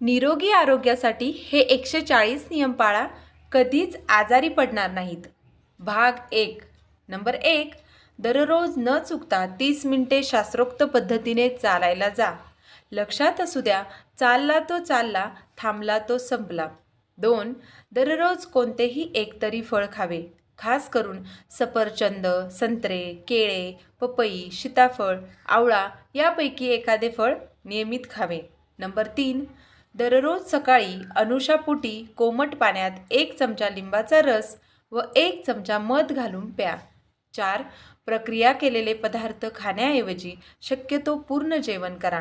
निरोगी आरोग्यासाठी हे एकशे चाळीस नियम पाळा कधीच आजारी पडणार नाहीत. भाग एक. नंबर एक. दररोज न चुकता तीस मिनिटे शास्त्रोक्त पद्धतीने चालायला जा. लक्षात असू द्या चालला तो चालला थांबला तो संपला. दोन. दररोज कोणतेही एक तरी फळ खावे. खास करून सफरचंद संत्रे केळे पपई सीताफळ आवळा यापैकी एखादे फळ नियमित खावे. नंबर तीन. दररोज सकाळी अनुषापोटी कोमट पाण्यात एक चमचा लिंबाचा रस व एक चमचा मध घालून प्या. चार प्रक्रिया केलेले पदार्थ खाण्याऐवजी शक्यतो पूर्ण जेवण करा.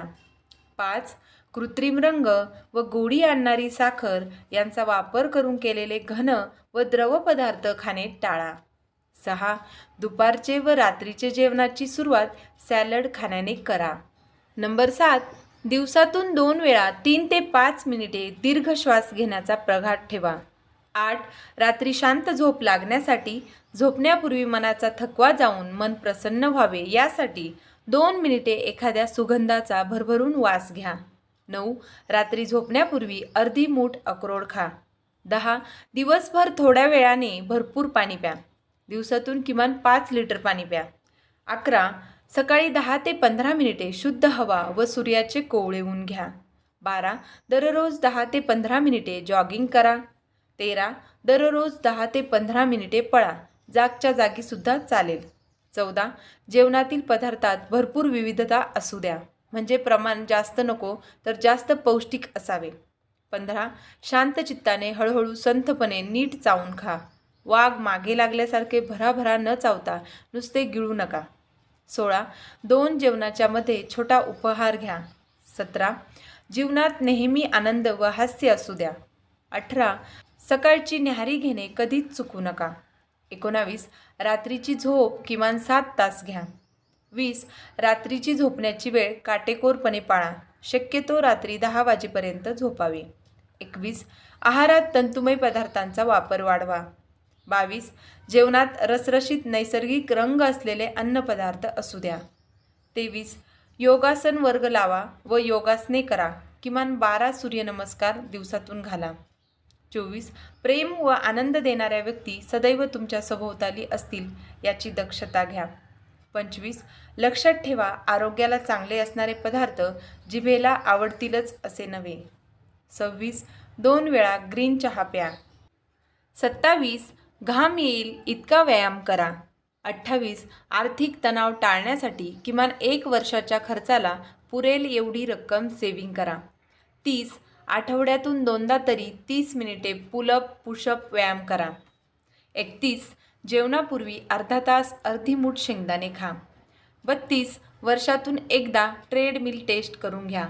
पाच कृत्रिम रंग व गोडी आणणारी साखर यांचा वापर करून केलेले घन व द्रव पदार्थ खाणे टाळा. सहा दुपारचे व रात्रीचे जेवणाची सुरुवात सॅलड खाण्याने करा. नंबर सात दिवसातून दोन वेळा तीन ते पाच मिनिटे दीर्घ श्वास घेण्याचा प्रघात ठेवा. आठ रात्री शांत झोप लागण्यासाठी झोपण्यापूर्वी मनाचा थकवा जाऊन मन प्रसन्न व्हावे यासाठी दोन मिनिटे एखाद्या सुगंधाचा भरभरून वास घ्या. नऊ रात्री झोपण्यापूर्वी अर्धी मूठ अक्रोड खा. दहा दिवसभर थोड्या वेळाने भरपूर पाणी प्या. दिवसातून किमान पाच लिटर पाणी प्या. अकरा सकाळी दहा ते पंधरा मिनिटे शुद्ध हवा व सूर्याचे कोवळे ऊन घ्या. बारा दररोज दहा ते पंधरा मिनिटे जॉगिंग करा. तेरा दररोज दहा ते पंधरा मिनिटे पळा. जागच्या जागीसुद्धा चालेल. चौदा जेवणातील पदार्थात भरपूर विविधता असू द्या. म्हणजे प्रमाण जास्त नको तर जास्त पौष्टिक असावे. पंधरा शांत चित्ताने हळूहळू संथपणे नीट चावून खा. वाघ मागे लागल्यासारखे भराभरा न चावता नुसते गिळू नका. सोळा. दोन जेवणाच्या मध्ये छोटा उपहार घ्या. सतरा. जीवनात नेहमी आनंद व हास्य असू द्या. अठरा. सकाळची न्याहारी घेणे कधीच चुकू नका. एकोणावीस. रात्रीची झोप किमान सात तास घ्या. वीस. रात्रीची झोपण्याची वेळ काटेकोरपणे पाळा. शक्यतो रात्री दहा वाजेपर्यंत झोपावे. एकवीस. आहारात तंतुमय पदार्थांचा वापर वाढवा. बावीस. जेवणात रसरशीत नैसर्गिक रंग असलेले अन्नपदार्थ असू द्या. तेवीस. योगासन वर्ग लावा व योगासने करा. किमान बारा सूर्यनमस्कार दिवसातून घाला. चोवीस. प्रेम व आनंद देणाऱ्या व्यक्ती सदैव तुमच्या सभोवताली असतील याची दक्षता घ्या. पंचवीस. लक्षात ठेवा आरोग्याला चांगले असणारे पदार्थ जिभेला आवडतीलच असे नव्हे. सव्वीस. दोन वेळा ग्रीन चहा प्या. सत्तावीस. घाम येईल इतका व्यायाम करा. अठ्ठावीस आर्थिक तणाव टाळण्यासाठी किमान एक वर्षाच्या खर्चाला पुरेल एवढी रक्कम सेविंग करा. तीस आठवड्यातून दोनदा तरी तीस मिनिटे पुलअप पुशअप व्यायाम करा. एकतीस जेवणापूर्वी अर्धा तास अर्धी मूठ शेंगदाणे खा. बत्तीस वर्षातून एकदा ट्रेडमिल टेस्ट करून घ्या.